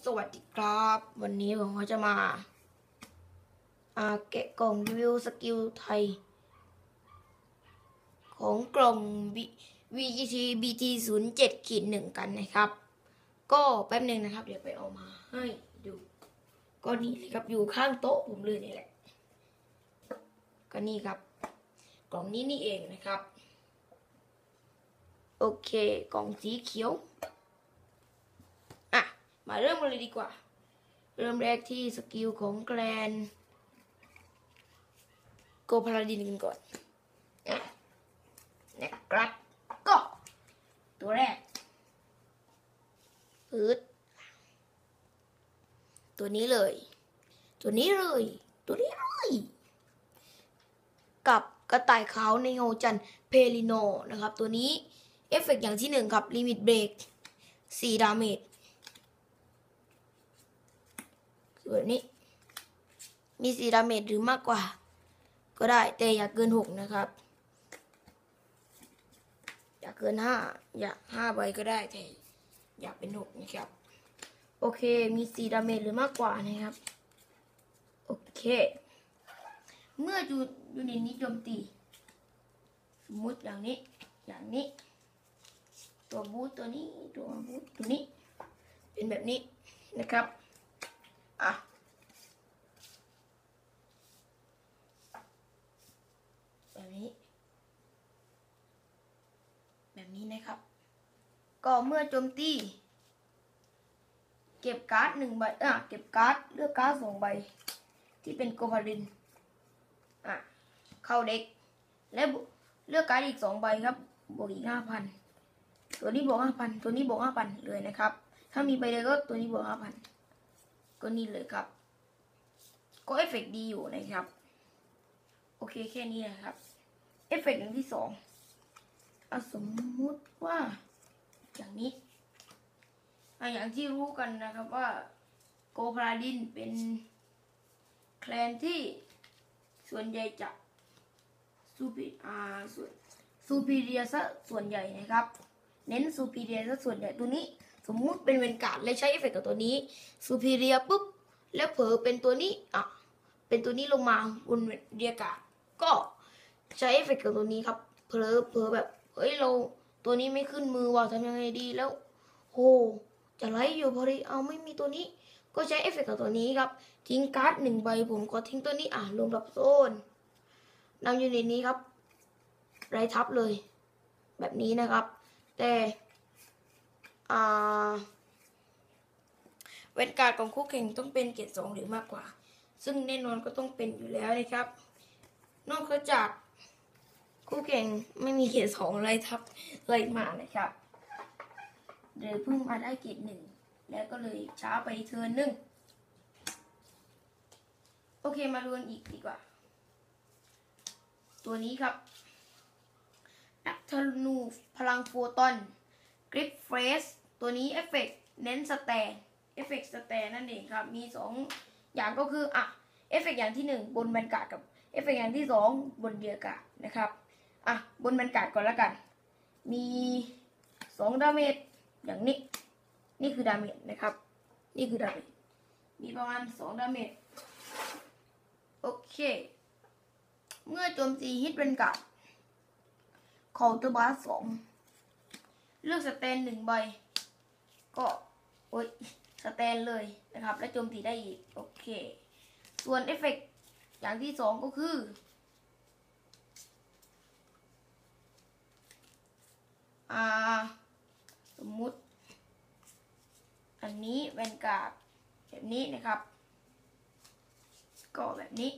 สวัสดีครับ วันนี้ผมก็จะมาอาแกะกล่องรีวิวสกิลไทย ของกล่อง VGT BT 0 7ขีดหนึ่งกันนะครับ ก็แป๊บหนึ่งนะครับ เดี๋ยวไปเอามาให้ดูก็นี่เลยครับอยู่ข้างโต๊ะผมเลยนี่แหละ ก็นี่ครับ กล่องนี้นี่เองนะครับ โอเค กล่องสีเขียว มาเริ่มกันเลยดีกว่า เริ่มแรกที่สกิลของแกรนโกพาราดินกันก่อนนะครับก็ตัวแรกพืดตัวนี้เลย ตัวนี้เลย ตัวนี้เลย กับกระต่ายขาวในเงจันทร์เพลิโนนะครับ ตัวนี้ เอฟเฟกต์อย่างที่หนึ่งครับลิมิตเบรกสี่ดาเมจ ส่วนนี้ มีสี่ดาเมจหรือมากกว่า ก็ได้แต่อย่าเกินหกนะครับ อย่าเกินห้าอย่าห้าใบก็ได้แต่อย่าเป็นหกนะครับ โอเคมีสี่ดาเมจหรือมากกว่านะครับ โอเค เมื่อยูยูนิตนี้โจมตีสมมติอย่างนี้ อย่างนี้ ตัวบูทตัวนี้ตัวบูทตัวนี้ เป็นแบบนี้นะครับ อะแบบนี้ แบบนี้นะครับ ก็เมื่อโจมตีเก็บการ์ดหนึ่งใบอะเก็บการ์ดเลือกการ์ดสองใบ ที่เป็นโกพารินอะเข้าเด็ก และเลือกการ์ดอีกสองใบครับบวกอีกห้าพันตัวนี้บวกห้าพันตัวนี้บวกห้าพันเลยนะครับ ถ้ามีใบเดียวก็ตัวนี้บวกห้าพัน ก็นี่เลยครับ ก็เอฟเฟกต์ดีอยู่นะครับ โอเคแค่นี้นะครับ เอฟเฟกต์อย่างที่สองอสมมุติว่าอย่างนี้ อย่างที่รู้กันนะครับว่าโกพาราดินเป็นแคลนที่ส่วนใหญ่จะซูปิอาส่วนซูปีเรียซะส่วนใหญ่นะครับ เน้นซูปีเรียซะส่วนใหญ่ตัวนี้ สมมุติเป็นเวนการ์ดและใช้เอฟเฟกต์กับตัวนี้ซูปีเรียปุ๊บ แล้วเผลอเป็นตัวนี้อะเป็นตัวนี้ลงมาบนเรียกาศก็ใช้เอฟเฟกต์กับตัวนี้ครับเผลอเผลอแบบเฮ้ยเราตัวนี้ไม่ขึ้นมือว่ะทำยังไงดีแล้วโหจะไล่อยู่พอดีเอาไม่มีตัวนี้ ก็ใช้เอฟเฟกต์กับตัวนี้ครับ ทิ้งการ์ดหนึ่งใบผมก็ทิ้งตัวนี้อะลงดับโซนนำยูนิตนี้ครับไรทับเลย แบบนี้นะครับ แต่ เวนการ์ดของคู่แข่งต้องเป็นเกียรดสองหรือมากกว่า ซึ่งแน่นอนก็ต้องเป็นอยู่แล้วนะครับ นอกจากคู่แข่งไม่มีเกียรดสองอะไรทับเลยมานะครับเดี๋ยเพิ่งมาได้เกียรดหนึ่งแล้วก็เลยช้าไปเทิร์นหนึ่งโอเคมาดูกันอีกดีกว่า ตัวนี้ครับนักธนูพลังโฟตอนกริปเฟส ตัวนี้เอฟเฟกเน้นสแตนเอฟเฟกต์สแตนนั่นเองครับ มีสองอย่างก็คืออะเอฟเฟกต์อย่างที่หนึ่งบนแวนการ์ดกับเอฟเฟกต์อย่างที่สองบนเดียการ์ดนะครับอะบนแวนการ์ดก่อนละกัน มีสองดาเมจอย่างนี้ นี่คือดาเมจนะครับ นี่คือดาเมจมีประมาณสองดาเมจโอเค เมื่อโจมตีฮิตแวนการ์ดคอลเตอร์บาสสองเลือกสแตนหนึ่งใบ ก็โอ้ยสแตนเลยนะครับ และโจมตีได้อีก โอเค ส่วนเอฟเฟกต์อย่างที่สองก็คือ อ่า สมมุติ อันนี้แวนการ์ดแบบนี้นะครับ ก็แบบนี้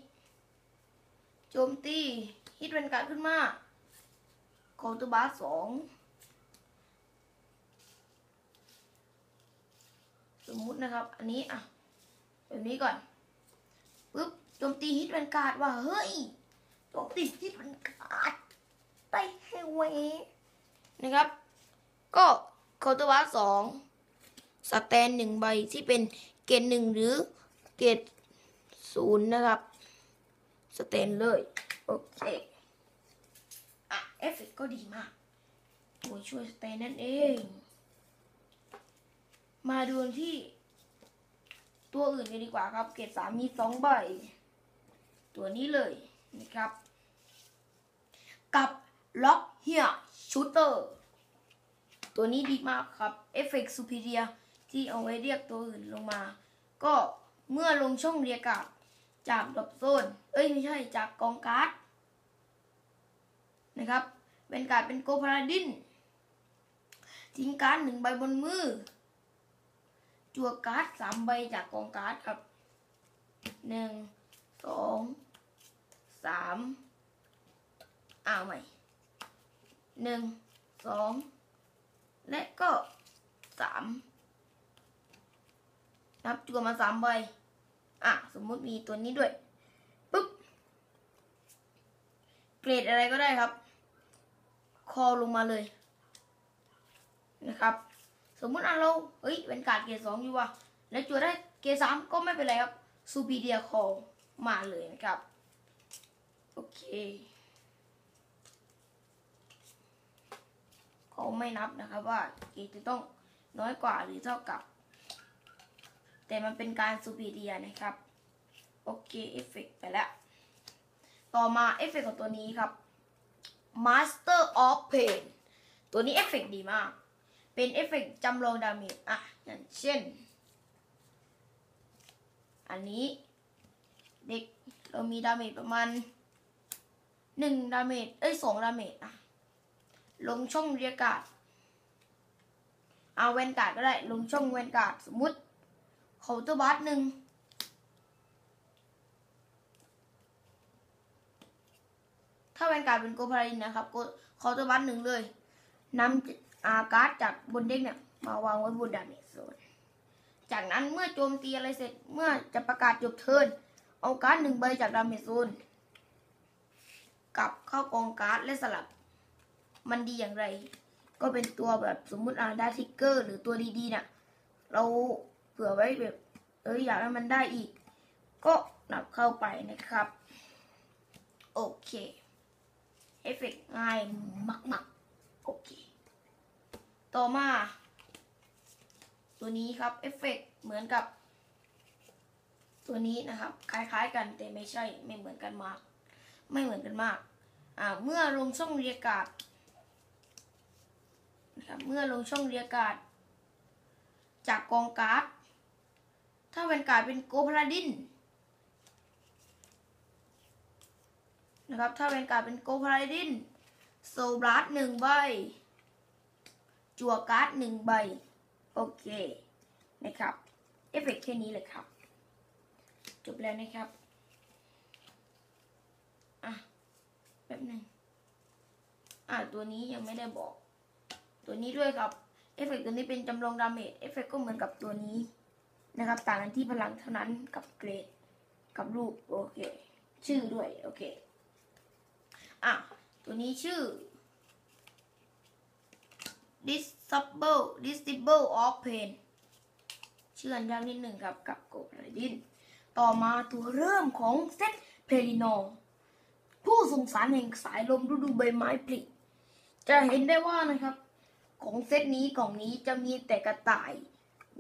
โจมตีฮิตแวนการ์ดขึ้นมาคอลตูบาสสอง สมมุตินะครับ อันนี้อะแบบนี้ก่อนปึ๊บโจมตีฮิตแวนการ์ดว่าเฮ้ยโจมตีฮิตแวนการ์ดได้เฮเวนะครับ ก็คาน์ตวาสองสแตนหนึ่งใบที่เป็นเกรดหนึ่งหรือเกรดศูนย์นะครับ สแตนเลย โอเค อะ เอฟเฟกก็ดีมากโอ้ยช่วยสแตนนั่นเอง มาดูที่ตัวอื่นกันดีกว่าครับ เกรดสามมีสองใบ ตัวนี้เลยนะครับ กับล็อกเฮียชูเตอร์ตัวนี้ดีมากครับเอฟเฟกต์ซูเปเรียที่เอาไว้เรียกตัวอื่นลงมา ก็เมื่อลงช่องเรียกกาศจากดรอปโซน เอ้ยไม่ใช่จากกองการ์ดนะครับ เป็นการดเป็นโกพาราดินทิ้งการ์ดหนึ่งใบบนมือ จั่วการ์ดสามใบจากกองการ์ดครับหนึ่งสองสามอ้าวใหม่หนึ่งสองและก็สามนับจั่วมาสามใบอะสมมุติมีตัวนี้ด้วยปุ๊บเกรดอะไรก็ได้ครับ คอลงมาเลยนะครับ มมุติอะเราเฮ้ยเป็นการเกรดสองอยู่ว่ะแล้วจั่วได้เกรดสามก็ไม่เป็นไรครับซูปีเดียคอมาเลยนะครับ โอเคเขาไม่นับนะครับว่าเกรดจะต้องน้อยกว่าหรือเท่ากับ แต่มันเป็นการซูปีเดียนะครับ โอเคเอฟเฟกไปแล้ว ต่อมาเอฟเฟกของตัวนี้ครับ Master of Pain ตัวนี้เอฟเฟกดีมาก เป็นเอฟเฟกจำลองดาเมจอะอย่างเช่น อันนี้เด็กเรามีดาเมจประมาณหนึ่งดาเมจเอ้ยสองดาเมจอะลงช่องเรียกการ์ดเอาแวนการ์ดก็ได้ลงช่องแวนการ์ดสมมุติเคาน์เตอร์บัสหนึ่งถ้าแวนการ์ดเป็นโกพารินนะครับโกเคาน์เตอร์บัสหนึ่งเลยนำ อาการ์ดจากบนเด็กเนี่ย มาวางไว้บนดาเมจโซนจากนั้นเมื่อโจมตีอะไรเสร็จเมื่อจะประกาศจบเทิร์นเอาการ์ดหนึ่งใบจากดาเมจโซนกลับเข้ากองการ์ดและสลับ มันดีอย่างไร ก็เป็นตัวแบบสมมุติอ่าได้ทิกเกอร์ หรือตัวดีๆเนี่ยเราเผื่อไว้แบบเอออยากให้มันได้อีก ก็นับเข้าไปนะครับ โอเค เอฟเฟกต์ง่ายมากๆโอเค ต่อมา ตัวนี้ครับเอฟเฟกต์เหมือนกับ ตัวนี้นะครับ คล้ายๆ กันแต่ไม่ใช่ไม่เหมือนกันมาก ไม่เหมือนกันมากอ่าเมื่อลงช่องเรียการ์ดนะครับเมื่อลงช่องเรียการ์ดจากกองการ์ดถ้าเป็นการ์ดเป็นโกพาราดินนะครับถ้าเป็นการ์ดเป็นโกพาราดินโซบลัสหนึ่งใบ จั่วการ์ดหนึ่งใบ โอเคนะครับเอฟเฟกต์แค่นี้เลยครับ จบแล้วนะครับ อะ แป๊บหนึ่งอะ ตัวนี้ยังไม่ได้บอก ตัวนี้ด้วยครับเอฟเฟกต์ตัวนี้เป็นจำลองดาเมจเอฟเฟกต์ก็เหมือนกับตัวนี้นะครับ ต่างกันที่พลังเท่านั้นกับเกรด กับรูป โอเค ชื่อด้วย โอเค อะ ตัวนี้ชื่อ disable disable of pain ชื่อนยากนิดหนึ่งครับกับโกพารดิน ต่อมาตัวเริ่มของเซตเพลิโนผู้สงสารแห่งสายลมฤดูใบไม้ผลิจะเห็นได้ว่านะครับ ของเซตนี้กล่องนี้จะมีแต่กระต่าย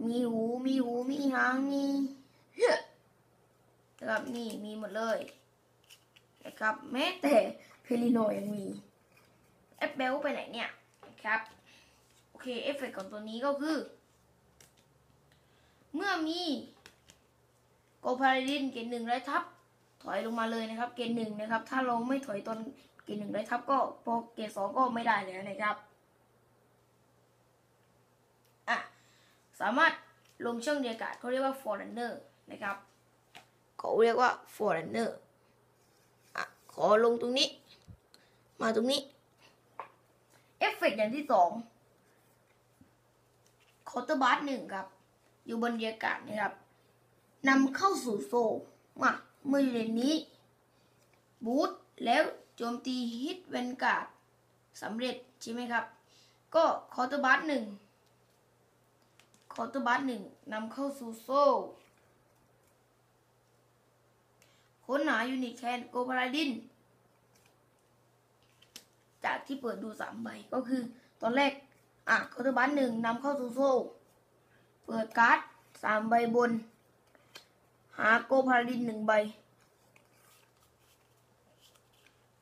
มีหูมีหูมีหางมีนะครับนี่มีหมดเลยนะครับแม้แต่เพลิโนยังมีแอปเบลไปไหนเนี่ยนะครับ เคเอฟเฟกต์ของตัวนี้ก็คือ เมื่อมีโกพาราดินเกณฑ์หนึ่งไรทับ ถอยลงมาเลยนะครับ เกณฑ์หนึ่งนะครับ ถ้าเราไม่ถอยตอนเกณฑ์หนึ่งไรทับ ก็พอเกณฑ์สองก็ไม่ได้แล้วนะครับอะสามารถลงช่องเรียกการ์ดเขาเรียกว่า foreigner นะครับเขาเรียกว่า foreigner อะขอลงตรงนี้ มาตรงนี้ เอฟเฟกต์อย่างที่สอง อร์เตอร์บาร์หนึ่งครับ อยู่บนเรียกการ์ดนะครับนำเข้าสู่โซมาเมื่ออยู่ในนี้ บูทแล้วโจมตีฮิตเวนการ์ดสำเร็จใช่ไหมครับ ก็คอร์เตอร์บาร์หนึ่งคอร์เตอร์บาร์หนึ่งนำเข้าสู่โซค้นหายูนิตแคนโกพาราดิน จากที่เปิดดูสามใบก็คือตอนแรก อะคอร์เตอร์บัสหนึ่งนำเข้าสู่โซ่เปิดการ์ดสามใบบน หาโกพารินหนึ่งใบ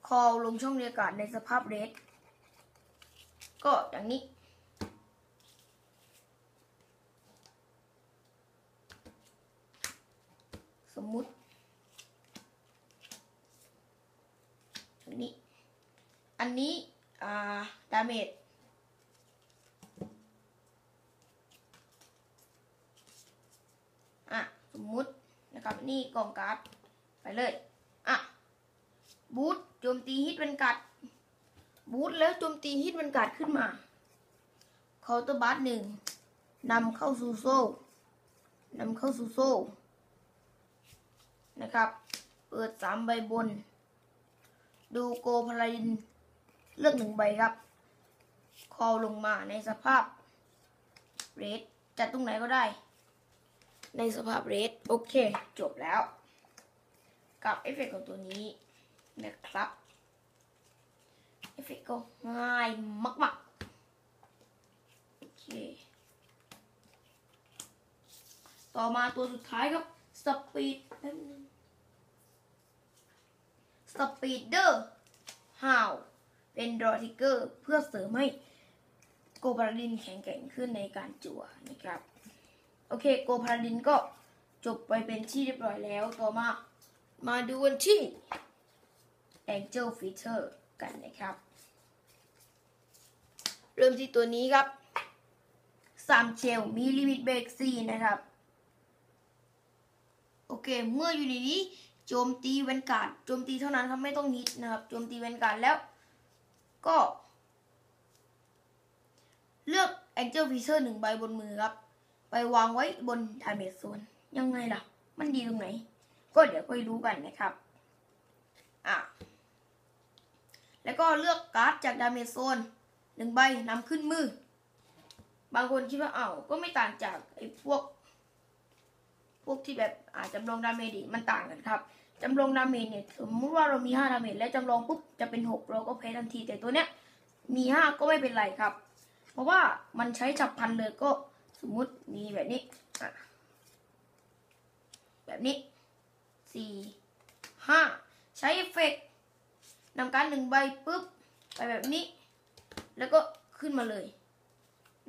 คอลงช่องเรียกาศในสภาพเรดก็อย่างนี้ สมมุติอย่างนี้ อันนี้ อ่า ดาเมจ อะ สมมุตินะครับ นี่ กองการ์ดไปเลย อะ บูทโจมตีฮิตเป็นกัด บูทแล้วโจมตีฮิตเป็นกัดขึ้นมาเคาน์เตอร์บัสหนึ่งนำเข้าสู่โซ่นำเข้าสู่โซ่ นะครับ เปิดสามใบบน ดูโกพลาดิน เลือกหนึ่งใบครับ คอลงมาในสภาพ เรดจัดตรงไหนก็ได้ ในสภาพเรดโอเค จบแล้ว กับเอฟเฟกต์ของตัวนี้นะครับ เอฟเฟกต์ก็ง่ายมากๆโอเค ต่อมาตัวสุดท้ายครับสปีดแป๊บนึงสปีดเดอร์ฮาวเป็นดรอทิกเกอร์เพื่อเสริมให้โกพารดินแข็งแกร่งขึ้นในการจั่วนะครับ โอเคโกพาราดินก็จบไปเป็นที่เรียบร้อยแล้วต่อมา มาดูกันที่ Angel Feature กันนะครับ เริ่มที่ตัวนี้ครับสามเชลมีลิมิตเบรกสี่นะครับ โอเค เมื่ออยู่ในนี้โจมตีเวนการ์ดโจมตีเท่านั้นครับไม่ต้องฮิตนะครับโจมตีเวนการ์ดแล้ว ก็ เลือก Angel Feature หนึ่งใบบนมือครับ ไปวางไว้บนดาเมจโซนยังไงล่ะ มันดีตรงไหน ก็เดี๋ยวค่อยรู้กันนะครับอะแล้วก็เลือกการ์ดจากดาเมจโซนหนึ่งใบนำขึ้นมือ บางคนคิดว่าเอ้าก็ไม่ต่างจากไอ้พวก พวกที่แบบอาจจำลองดาเมจดิมันต่างกันครับจำลองดาเมจเนี่ยสมมติว่าเรามีห้าดาเมจและจำลองปุ๊บจะเป็นหกเราก็แพ้ทันทีแต่ตัวเนี้ยมีห้าก็ไม่เป็นไรครับ เพราะว่ามันใช้ฉับพันเลยก็ สมมุติมีแบบนี้แบบนี้สี่ห้าใช้เอฟเฟกต์นำการหนึ่งใบปุ๊บไปแบบนี้ แล้วก็ขึ้นมาเลย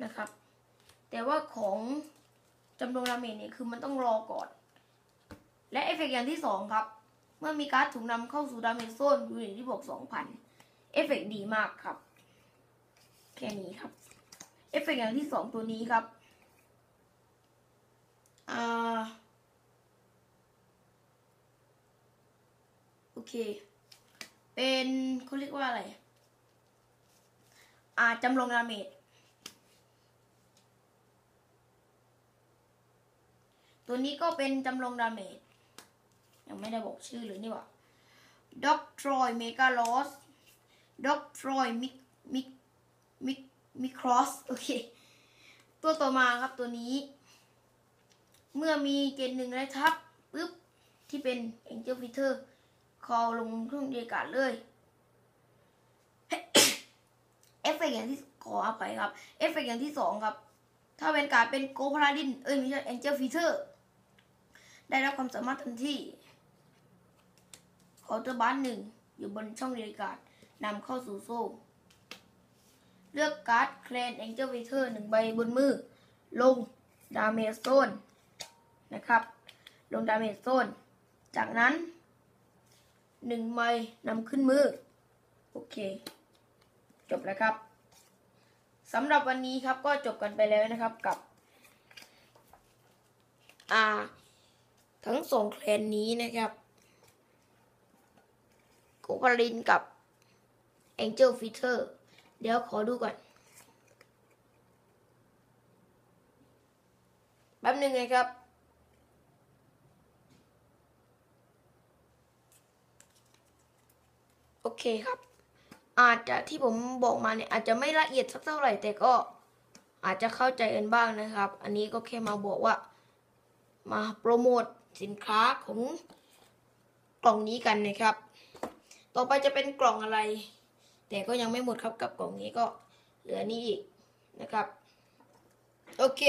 นะครับ แต่ว่าของจำนวนดาเมจเนี่ยคือมันต้องรอก่อน และเอฟเฟกต์อย่างที่สองครับ เมื่อมีการถูกนำเข้าสู่ดาเมจโซนอยู่ในที่บวกสองพันเอฟเฟกต์ดีมากครับ แค่นี้ครับ เอฟเฟกต์อย่างที่สองตัวนี้ครับ โอเค เป็นเขาเรียกว่าอะไร อ่าจำลองดาเมจตัวนี้ก็เป็นจำลองดาเมจยังไม่ได้บอกชื่อเลยนี่หว่าด็อกทรอยเมกาลอสด็อกทรอยมิกมิกมิกมิครอสโอเค ตัวต่อมาครับตัวนี้ เมื่อมีเกณฑ์หนึ่งและทับปุ๊บที่เป็น Angel Fitter คอลงเครื่องเดียกาศเลย เอฟเฟกต์อย่างที่ขออภัยครับ เอฟเฟกต์อย่างที่สองครับ ถ้าเป็นการเป็นโกพาราดิน เอ้ยไม่ใช่ Angel Fitter ได้รับความสามารถทันทีเคาน์เตอร์บัสหนึ่งอยู่บนช่องเรียกาศนำเข้าสู่โซ่เลือกการ์ดแคลน Angel Fitter หนึ่งใบบนมือ ลง ดาเมจโซน นะครับ ลงดาเมจโซน จากนั้นหนึ่งใบนำขึ้นมือ โอเค จบแล้วครับสำหรับวันนี้ครับก็จบกันไปแล้วนะครับกับ อ่า ทั้งสองแคลนนี้นะครับโกบาลินกับ Angel Fitter เดี๋ยวขอดูก่อนแป๊บหนึ่งนะครับ โอเคครับ อาจจะที่ผมบอกมาเนี่ยอาจจะไม่ละเอียดสักเท่าไหร่แต่ก็อาจจะเข้าใจกันบ้างนะครับ อันนี้ก็แค่มาบอกว่า มาโปรโมทสินค้าของกล่องนี้กันนะครับ ต่อไปจะเป็นกล่องอะไร แต่ก็ยังไม่หมดครับกับกล่องนี้ก็เหลือนี้อีกนะครับ โอเค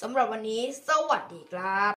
สำหรับวันนี้สวัสดีครับ